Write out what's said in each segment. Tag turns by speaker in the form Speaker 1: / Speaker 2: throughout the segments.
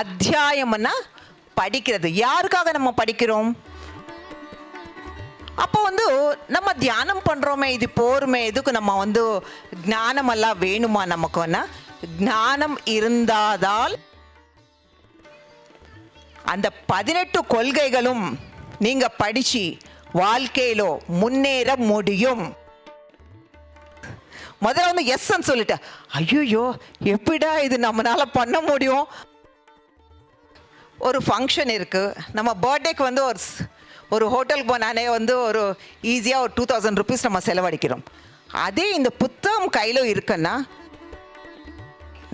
Speaker 1: அத்தியாயம்னா படிக்கிறது. யாருக்காக நம்ம படிக்கிறோம்? அப்போ வந்து நம்ம தியானம் பண்ணுறோமே இது போருமே எதுக்கு நம்ம வந்து ஞானமெல்லாம் வேணுமா நமக்குன்னா ஞானம் இருந்தாதால் அந்த பதினெட்டு கொள்கைகளும் நீங்க படிச்சு வாழ்க்கையிலோ முன்னேற முடியும். முதல்ல வந்து எஸ்ன்னு சொல்லிட்டேன். ஐயோ எப்படிடா இது நம்மளால பண்ண முடியும்? ஒரு ஃபங்க்ஷன் இருக்குது நம்ம பர்த்டேக்கு வந்து ஒரு ஒரு ஹோட்டலுக்கு போனாலே வந்து ஒரு ஈஸியாக ஒரு டூ தௌசண்ட் ருபீஸ் நம்ம செலவழிக்கிறோம். அதே இந்த புத்தகம் கையில் இருக்குன்னா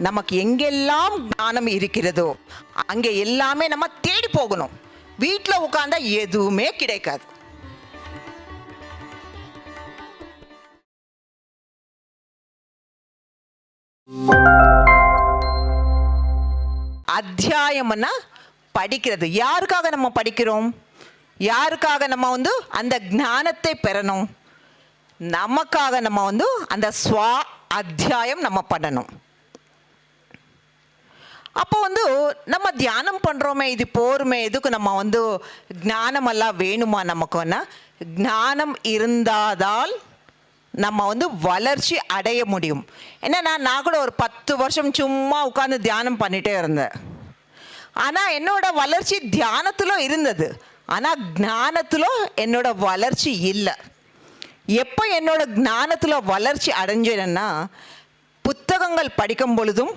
Speaker 1: நமக்கு எங்கெல்லாம் ஞானம் இருக்கிறதோ அங்கே எல்லாமே நம்ம தேடி போகணும். வீட்டில் உட்காந்தா எதுவுமே கிடைக்காது. அத்தியாயம்னா படிக்கிறது. யாருக்காக நம்ம படிக்கிறோம்? யாருக்காக நம்ம வந்து அந்த ஞானத்தை பெறணும்? நமக்காக நம்ம வந்து அந்த ஸ்வா அத்தியாயம் நம்ம பண்ணணும். அப்போ வந்து நம்ம தியானம் பண்ணுறோமே இது போருமே எதுக்கு நம்ம வந்து ஞானமெல்லாம் வேணுமா நமக்குன்னா ஞானம் இருந்தாதால் நம்ம வந்து வளர்ச்சி அடைய முடியும். ஏன்னா நான் நான் கூட ஒரு பத்து வருஷம் சும்மா உட்காந்து தியானம் பண்ணிகிட்டே இருந்தேன். ஆனால் என்னோட வளர்ச்சி தியானத்திலும் இருந்தது. ஆனால் ஞானத்தில் என்னோட வளர்ச்சி இல்லை. எப்போ என்னோட ஞானத்தில் வளர்ச்சி அடைஞ்சேன்னா புத்தகங்கள் படிக்கும் பொழுதும்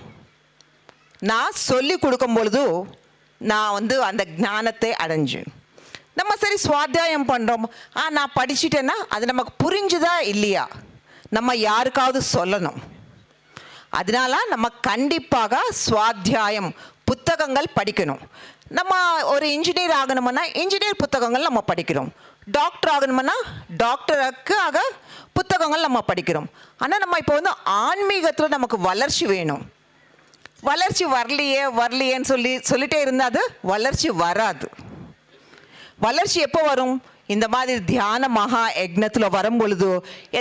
Speaker 1: நான் சொல்லி கொடுக்கும் பொழுதும் நான் வந்து அந்த ஞானத்தை அடைஞ்சேன். நம்ம சரி சுவாத்தியாயம் பண்ணுறோம் ஆ நான் படிச்சிட்டேன்னா அது நமக்கு புரிஞ்சுதா இல்லையா? நம்ம யாருக்காவது சொல்லணும். அதனால நம்ம கண்டிப்பாக சுவாத்தியாயம் புத்தகங்கள் படிக்கணும். நம்ம ஒரு இன்ஜினியர் ஆகணும்னா இன்ஜினியர் புத்தகங்கள் நம்ம படிக்கிறோம். டாக்டர் ஆகணும்னா டாக்டருக்காக புத்தகங்கள் நம்ம படிக்கிறோம். ஆனால் நம்ம இப்போ வந்து ஆன்மீகத்தில் நமக்கு வளர்ச்சி வேணும். வளர்ச்சி வரலையே வரலையேன்னு சொல்லி சொல்லிட்டே இருந்தால் அது வளர்ச்சி வராது. வளர்ச்சி எப்போ வரும்? இந்த மாதிரி தியான மகா யக்னத்தில் வரும் பொழுது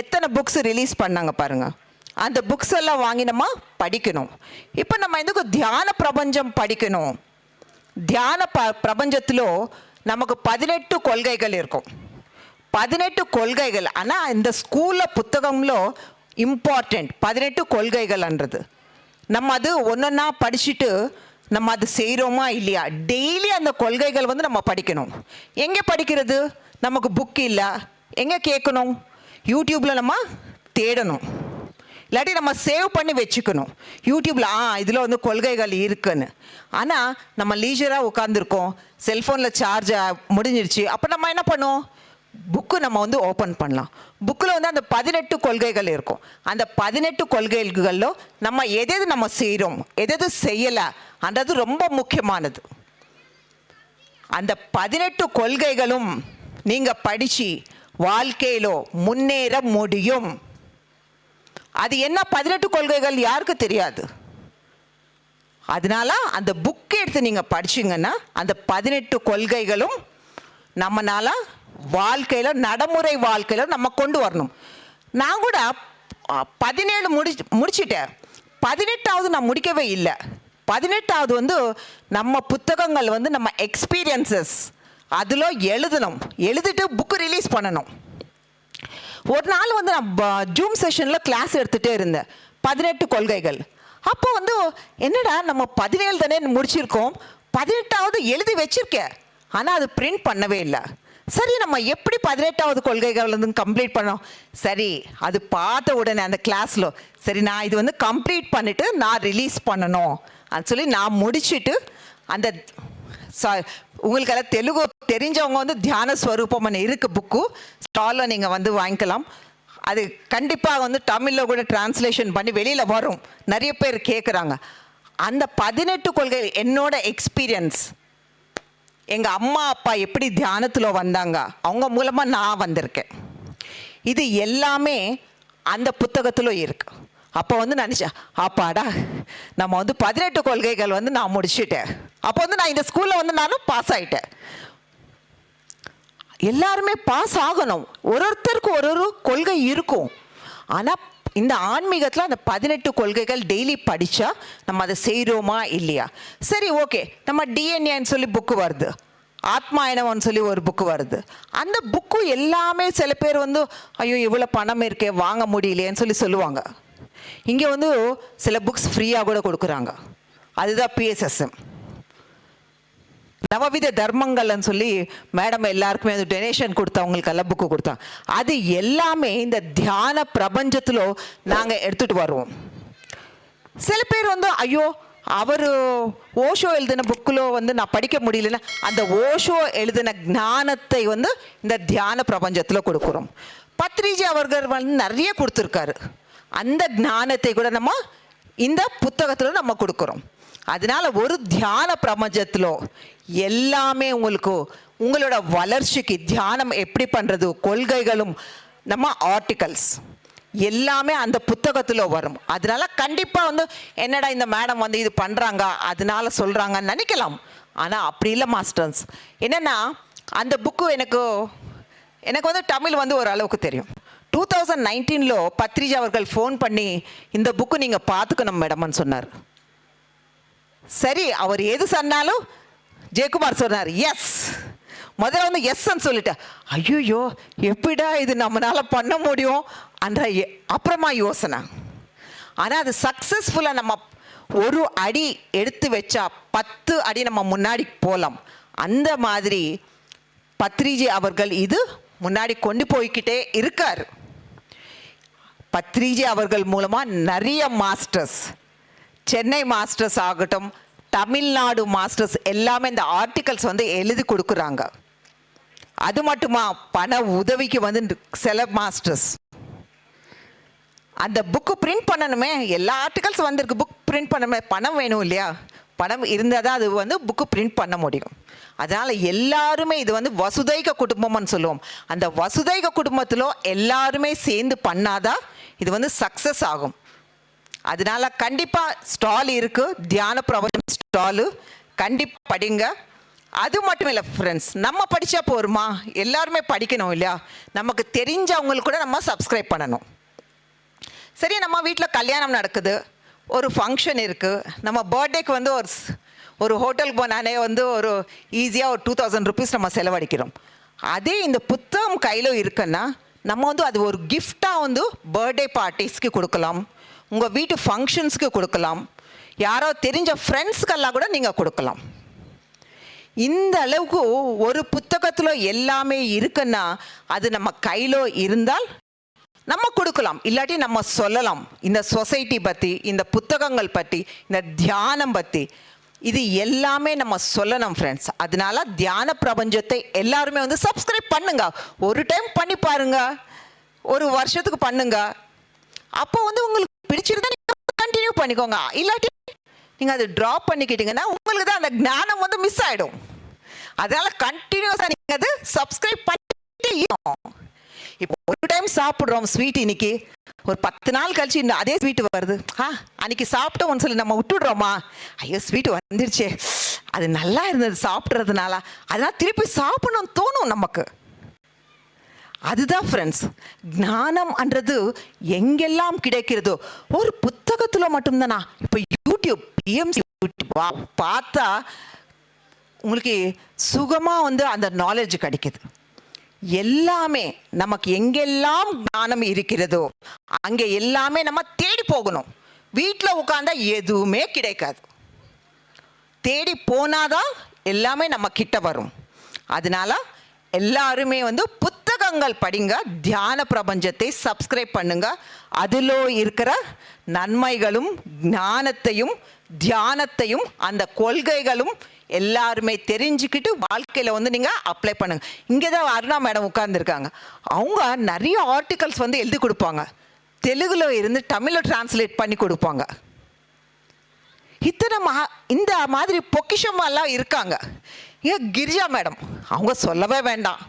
Speaker 1: எத்தனை புக்ஸ் ரிலீஸ் பண்ணாங்க பாருங்கள் அந்த புக்ஸ் எல்லாம் வாங்கி நம்ம படிக்கணும். இப்போ நம்ம எதுக்கு தியான பிரபஞ்சம் படிக்கணும்? தியான ப பிரபஞ்சத்தில் நமக்கு பதினெட்டு கொள்கைகள் இருக்கும். பதினெட்டு கொள்கைகள். ஆனால் இந்த ஸ்கூலில் புத்தகம்లో இம்பார்ட்டண்ட் பதினெட்டு கொள்கைகள்ன்றது. நம்ம அது ஒன்றொன்னா படிச்சுட்டு நம்ம அது செய்கிறோமா இல்லையா? டெய்லி அந்த கொள்கைகள் வந்து நம்ம படிக்கணும். எங்கே படிக்கிறது? நமக்கு புக் இல்லை. எங்கே கேட்கணும்? யூடியூப்பில் நம்ம தேடணும். இல்லாட்டி நம்ம சேவ் பண்ணி வச்சுக்கணும். யூடியூப்பில் ஆ இதில் வந்து கொள்கைகள் இருக்குன்னு. ஆனால் நம்ம லீஜராக உட்காந்துருக்கோம் செல்ஃபோனில் சார்ஜ் முடிஞ்சிருச்சு. அப்போ நம்ம என்ன பண்ணுவோம்? புக்கு நம்ம வந்து ஓப்பன் பண்ணலாம். புக்கில் வந்து அந்த பதினெட்டு கொள்கைகள் இருக்கும். அந்த பதினெட்டு கொள்கைகளில் நம்ம எதெது நம்ம செய்கிறோம் எதெது எது செய்யலை அன்றது ரொம்ப முக்கியமானது. அந்த பதினெட்டு கொள்கைகளும் நீங்கள் படித்து வாழ்க்கையிலோ முன்னேற முடியும். அது என்ன பதினெட்டு கொள்கைகள் யாருக்கு தெரியாது? அதனால அந்த புக் எடுத்து நீங்கள் படிச்சீங்கன்னா அந்த பதினெட்டு கொள்கைகளும் நம்மனால வாழ்க்கையில் நடைமுறை வாழ்க்கையில் நம்ம கொண்டு வரணும். நான் கூட பதினேழு முடி முடிச்சிட்டேன். பதினெட்டாவது நான் முடிக்கவே இல்லை. பதினெட்டாவது வந்து நம்ம புத்தகங்கள் வந்து நம்ம எக்ஸ்பீரியன்சஸ் அதில் எழுதணும். எழுதிட்டு புக்கு ரிலீஸ் பண்ணணும். ஒரு நாள் வந்து நான் ஜூம் செஷனில் கிளாஸ் எடுத்துகிட்டே இருந்தேன். பதினெட்டு கொள்கைகள். அப்போ வந்து என்னடா நம்ம பதினேழு தானே முடிச்சிருக்கோம். பதினெட்டாவது எழுதி வச்சிருக்கேன். ஆனால் அது பிரிண்ட் பண்ணவே இல்லை. சரி நம்ம எப்படி பதினெட்டாவது கொள்கைகள் வந்து கம்ப்ளீட் பண்ணோம்? சரி அது பார்த்த உடனே அந்த கிளாஸில் சரி நான் இது வந்து கம்ப்ளீட் பண்ணிவிட்டு நான் ரிலீஸ் பண்ணணும். அது சொல்லி நான் முடிச்சுட்டு அந்த சா- உங்களுக்கெல்லாம் தெலுங்கு தெரிஞ்சவங்க வந்து தியான ஸ்வரூபம்னு இருக்கு புக்கு. ஸ்டாலில் நீங்கள் வந்து வாங்கிக்கலாம். அது கண்டிப்பாக வந்து தமிழில் கூட டிரான்ஸ்லேஷன் பண்ணி வெளியில் வரும். நிறைய பேர் கேட்குறாங்க அந்த பதினெட்டு கொள்கை என்னோட எக்ஸ்பீரியன்ஸ் எங்கள் அம்மா அப்பா எப்படி தியானத்தில் வந்தாங்க? அவங்க மூலமாக நான் வந்திருக்கேன். இது எல்லாமே அந்த புத்தகத்தில் இருக்குது அப்போ வந்து நினச்சேன் அப்பாடா நம்ம வந்து பதினெட்டு கொள்கைகள் வந்து நான் முடிச்சிட்டேன். அப்போ வந்து நான் இந்த ஸ்கூலில் வந்து நானும் பாஸ் ஆகிட்டேன் எல்லாருமே பாஸ் ஆகணும். ஒரு ஒருத்தருக்கு ஒரு ஒரு கொள்கை இருக்கும். ஆனால் இந்த ஆன்மீகத்தில் அந்த பதினெட்டு கொள்கைகள் டெய்லி படித்தா நம்ம அதை செய்கிறோமா இல்லையா? சரி ஓகே நம்ம டிஎன்ஏன்னு சொல்லி புக்கு வருது. ஆத்மாயனவன் சொல்லி ஒரு புக்கு வருது. அந்த புக்கு எல்லாமே சில பேர் வந்து ஐயோ இவ்வளோ பணம் இருக்கே வாங்க முடியலையேன்னு சொல்லி சொல்லுவாங்க. இங்கே வந்து சில புக்ஸ் ஃப்ரீயாக கூட கொடுக்குறாங்க. அதுதான் பிஎஸ்எஸ்எம் நவவித தர்மங்கள்னு சொல்லி மேடம் எல்லாருக்குமே வந்து டொனேஷன் கொடுத்தவங்களுக்கு எல்லாம் புக்கு கொடுத்தாங்க அது எல்லாமே இந்த தியான பிரபஞ்சத்தில் நாங்கள் எடுத்துகிட்டு வருவோம். சில பேர் வந்து ஐயோ அவர் ஓஷோ எழுதின புக்கில் வந்து நான் படிக்க முடியலன்னா அந்த ஓஷோ எழுதின ஞானத்தை வந்து இந்த தியான பிரபஞ்சத்தில் கொடுக்குறோம். பத்ரிஜி அவர்கள் வந்து நிறைய கொடுத்துருக்காரு. அந்த ஞானத்தை கூட நம்ம இந்த புத்தகத்தில் நம்ம கொடுக்குறோம். அதனால ஒரு தியான பிரபஞ்சத்தில் எல்லாமே உங்களுக்கு உங்களோட வளர்ச்சிக்கு தியானம் எப்படி பண்ணுறது கொள்கைகளும் நம்ம ஆர்டிகல்ஸ் எல்லாமே அந்த புத்தகத்தில் வரும். அதனால கண்டிப்பாக வந்து என்னடா இந்த மேடம் வந்து இது பண்ணுறாங்க அதனால சொல்கிறாங்கன்னு நினைக்கலாம். ஆனால் அப்படி இல்லை மாஸ்டர்ஸ் என்னென்னா அந்த புக்கு எனக்கு எனக்கு வந்து தமிழ் வந்து ஓரளவுக்கு தெரியும். டூ தௌசண்ட் நைன்டீனில் பத்ரிஜா அவர்கள் ஃபோன் பண்ணி இந்த புக்கு நீங்கள் பார்த்துக்கணும் மேடம்னு சொன்னார். சரி அவர் எது சொன்னாலும் ஜெயக்குமார் சொன்னார் எஸ் முதல்ல வந்து எஸ்ன்னு சொல்லிட்டேன் ஐயோ எப்படிடா இது நம்மளால பண்ண முடியும்? என்ற அப்புறமா யோசனை. ஆனால் அது சக்ஸஸ்ஃபுல்லாக நம்ம ஒரு அடி எடுத்து வச்சா பத்து அடி நம்ம முன்னாடி போகலாம் அந்த மாதிரி பத்ரிஜி அவர்கள் இது முன்னாடி கொண்டு போய்க்கிட்டே இருக்கார். பத்ரிஜி அவர்கள் மூலமாக நிறைய மாஸ்டர்ஸ் சென்னை மாஸ்டர்ஸ் ஆகட்டும் தமிழ்நாடு மாஸ்டர்ஸ் எல்லாமே இந்த ஆர்டிகல்ஸ் வந்து எழுதி கொடுக்குறாங்க. அது மட்டுமா பண உதவிக்கு வந்து சில மாஸ்டர்ஸ் அந்த புக்கு பிரிண்ட் பண்ணணுமே எல்லா ஆர்டிகல்ஸ் வந்திருக்கு புக் பிரிண்ட் பண்ணணுமே பணம் வேணும் இல்லையா? பணம் இருந்தால் தான் அது வந்து புக்கு பிரிண்ட் பண்ண முடியும். அதனால் எல்லாருமே இது வந்து வசுதைக குடும்பம்னு சொல்லுவோம். அந்த வசுதைக குடும்பத்தில் எல்லாருமே சேர்ந்து பண்ணாதான் இது வந்து சக்ஸஸ் ஆகும். அதனால கண்டிப்பாக ஸ்டால் இருக்குது தியான பிரபஞ்சம் ஸ்டாலு கண்டிப்பாக படிங்க. அது மட்டும் இல்லை ஃப்ரெண்ட்ஸ் நம்ம படித்தா போருமா? எல்லாருமே படிக்கணும் இல்லையா? நமக்கு தெரிஞ்சவங்களுக்கு கூட நம்ம சப்ஸ்கிரைப் பண்ணணும். சரி நம்ம வீட்டில் கல்யாணம் நடக்குது. ஒரு ஃபங்க்ஷன் இருக்குது நம்ம பர்த்டேக்கு வந்து ஒரு ஒரு ஹோட்டலுக்கு போனாலே வந்து ஒரு ஈஸியாக ஒரு டூ தௌசண்ட் ருபீஸ் நம்ம செலவழிக்கிறோம். அதே இந்த புத்தகம் கையில் இருக்குன்னா நம்ம வந்து அது ஒரு கிஃப்டாக வந்து பர்த்டே பார்ட்டிஸ்க்கு கொடுக்கலாம். உங்கள் வீட்டு ஃபங்க்ஷன்ஸ்க்கு கொடுக்கலாம். யாரோ தெரிஞ்ச ஃப்ரெண்ட்ஸ்க்கெல்லாம் கூட நீங்கள் கொடுக்கலாம். இந்த அளவுக்கு ஒரு புத்தகத்தில் எல்லாமே இருக்குன்னா அது நம்ம கையில் இருந்தால் நம்ம கொடுக்கலாம். இல்லாட்டி நம்ம சொல்லலாம். இந்த சொசைட்டி பற்றி இந்த புத்தகங்கள் பற்றி இந்த தியானம் பற்றி இது எல்லாமே நம்ம சொல்லணும் ஃப்ரெண்ட்ஸ் அதனால தியான பிரபஞ்சத்தை எல்லாருமே வந்து சப்ஸ்கிரைப் பண்ணுங்க. ஒரு டைம் பண்ணி பாருங்க. ஒரு வருஷத்துக்கு பண்ணுங்க. அப்போ வந்து உங்களுக்கு பிடிச்சிருந்தா நீங்கள் கண்டினியூ பண்ணிக்கோங்க. இல்லாட்டி நீங்கள் அதை ட்ராப் பண்ணிக்கிட்டீங்கன்னா உங்களுக்கு தான் அந்த ஞானம் வந்து மிஸ் ஆகிடும் அதனால கண்டினியூஸாக நீங்கள் அது சப்ஸ்கிரைப் பண்ணிட்டே இப்போ ஒரு டைம் சாப்பிட்றோம் ஸ்வீட் இன்னைக்கு. ஒரு பத்து நாள் கழிச்சு இந்த அதே ஸ்வீட் வருது. ஆ அன்னைக்கு சாப்பிட்டோம்னு சொல்லி நம்ம விட்டுடுறோமா? ஐயோ ஸ்வீட் வந்துருச்சே. அது நல்லா இருந்தது சாப்பிட்றதுனால. அதெல்லாம் திருப்பி சாப்பிடணும் தோணும் நமக்கு. அதுதான் ஃப்ரெண்ட்ஸ் ஞானம்ன்றது எங்கெல்லாம் கிடைக்கிறதோ ஒரு புத்தகத்தில் மட்டும்தானா? இப்போ யூடியூப் பிஎம்சி யூடியூப் வா- பார்த்தா உங்களுக்கு சுகமாக வந்து அந்த நாலேஜ் கிடைக்கிது. எல்லாமே நமக்கு எங்கெல்லாம் ஞானம் இருக்கிறதோ அங்கே எல்லாமே நம்ம தேடி போகணும். வீட்டில் உட்காந்தா எதுவுமே கிடைக்காது. தேடி போனாதான் எல்லாமே நம்ம கிட்ட வரும். அதனால எல்லாருமே வந்து புத்தகங்கள் படிங்க தியான பிரபஞ்சத்தை சப்ஸ்கிரைப் பண்ணுங்க. அதிலோ இருக்கிற நன்மைகளும் ஞானத்தையும் தியானத்தையும் அந்த கொள்கைகளும் எல்லாருமே தெரிஞ்சுக்கிட்டு வாழ்க்கையில் வந்து நீங்கள் அப்ளை பண்ணுங்க. இங்கே தான் அருணா மேடம் உட்கார்ந்துருக்காங்க. அவங்க நிறைய ஆர்டிகல்ஸ் வந்து எழுதி கொடுப்பாங்க. தெலுங்கில் இருந்து தமிழில் டிரான்ஸ்லேட் பண்ணி கொடுப்பாங்க. இத்தனை மா இந்த மாதிரி பொக்கிஷமெல்லாம் இருக்காங்க. ஏன் கிரிஜா மேடம் அவங்க சொல்லவே வேண்டாம்.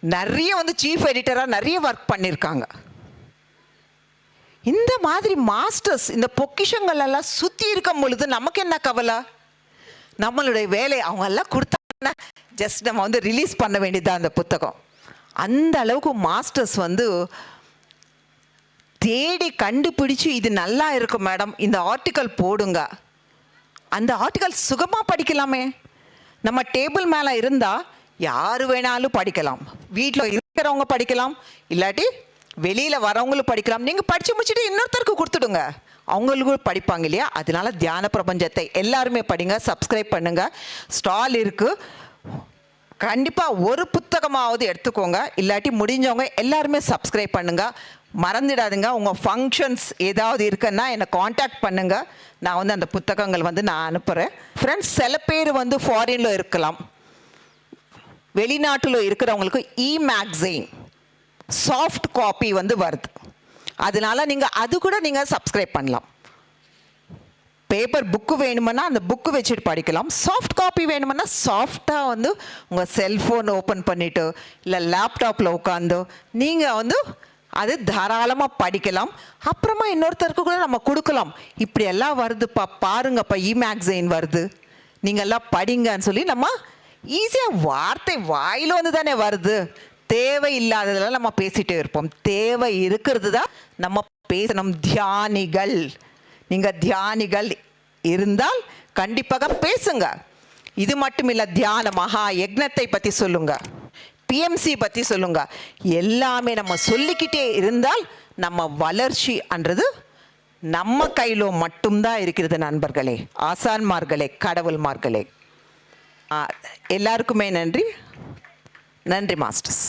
Speaker 1: நிறைய வந்து சீஃப் எடிட்டராக நிறைய ஒர்க் பண்ணியிருக்காங்க இந்த மாதிரி மாஸ்டர்ஸ் இந்த பொக்கிஷங்கள் எல்லாம் சுற்றி இருக்கும் பொழுது நமக்கு என்ன கவலை? நம்மளுடைய வேலை அவங்க எல்லாம் கொடுத்தாங்கன்னா ஜஸ்ட் நம்ம வந்து ரிலீஸ் பண்ண வேண்டியதுதான் அந்த புத்தகம். அந்த அளவுக்கு மாஸ்டர்ஸ் வந்து தேடி கண்டுபிடிச்சு இது நல்லா இருக்கும் மேடம் இந்த ஆர்டிக்கல் போடுங்க. அந்த ஆர்டிக்கல் சுகமாக படிக்கலாமே. நம்ம டேபிள் மேலே இருந்தால் யார் வேணாலும் படிக்கலாம். வீட்டில் இருக்கிறவங்க படிக்கலாம் இல்லாட்டி வெளியில் வரவங்களும் படிக்கலாம். நீங்கள் படித்து முடிச்சுட்டு இன்னொருத்தருக்கு கொடுத்துடுங்க. அவங்களுக்கும் படிப்பாங்க இல்லையா? அதனால தியான பிரபஞ்சத்தை எல்லாருமே படிங்க சப்ஸ்கிரைப் பண்ணுங்க. ஸ்டால் இருக்குது கண்டிப்பாக ஒரு புத்தகமாவது எடுத்துக்கோங்க. இல்லாட்டி முடிஞ்சவங்க எல்லாருமே சப்ஸ்கிரைப் பண்ணுங்க. மறந்துடாதுங்க. உங்கள் ஃபங்க்ஷன்ஸ் ஏதாவது இருக்குன்னா என்னை காண்டாக்ட் பண்ணுங்க. நான் வந்து அந்த புத்தகங்கள் வந்து நான் அனுப்புகிறேன் ஃப்ரெண்ட்ஸ் சில பேர் வந்து ஃபாரினில் இருக்கலாம். வெளிநாட்டில் இருக்கிறவங்களுக்கு இ மேக்சின் சாஃப்ட் காப்பி வந்து வருது. அதனால நீங்கள் அது கூட நீங்கள் சப்ஸ்கிரைப் பண்ணலாம். பேப்பர் புக்கு வேணுமென்னா அந்த புக்கு வச்சுட்டு படிக்கலாம். சாஃப்ட் காப்பி வேணுமென்னா சாஃப்டாக வந்து உங்கள் செல்ஃபோன் ஓப்பன் பண்ணிவிட்டு இல்லை லேப்டாப்பில் உட்காந்து நீங்கள் வந்து அது தாராளமாக படிக்கலாம். அப்புறமா இன்னொருத்தருக்கு கூட நம்ம கொடுக்கலாம். இப்படி எல்லாம் வருதுப்பா பாருங்கப்பா இ மேக்ஸைன் வருது. நீங்கள் எல்லாம் படிங்கன்னு சொல்லி நம்ம ஈஸியாக வார்த்தை வாயில் வந்து தானே வருது. தேவை இல்லாததெல்லாம் நம்ம பேசிட்டே இருப்போம். தேவை இருக்கிறது தான் நம்ம பேசணும். தியானிகள். நீங்கள் தியானிகள் இருந்தால் கண்டிப்பாக பேசுங்க. இது மட்டும் இல்லை தியான மகா யக்னத்தை பற்றி சொல்லுங்க. பிஎம்சி பற்றி சொல்லுங்க. எல்லாமே நம்ம சொல்லிக்கிட்டே இருந்தால் நம்ம வளர்ச்சி அன்றது நம்ம கையிலும் மட்டும்தான் இருக்கிறது நண்பர்களே. ஆசான்மார்களே கடவுள்மார்களே. எல்லாருக்குமே நன்றி. நன்றி மாஸ்டர்ஸ்.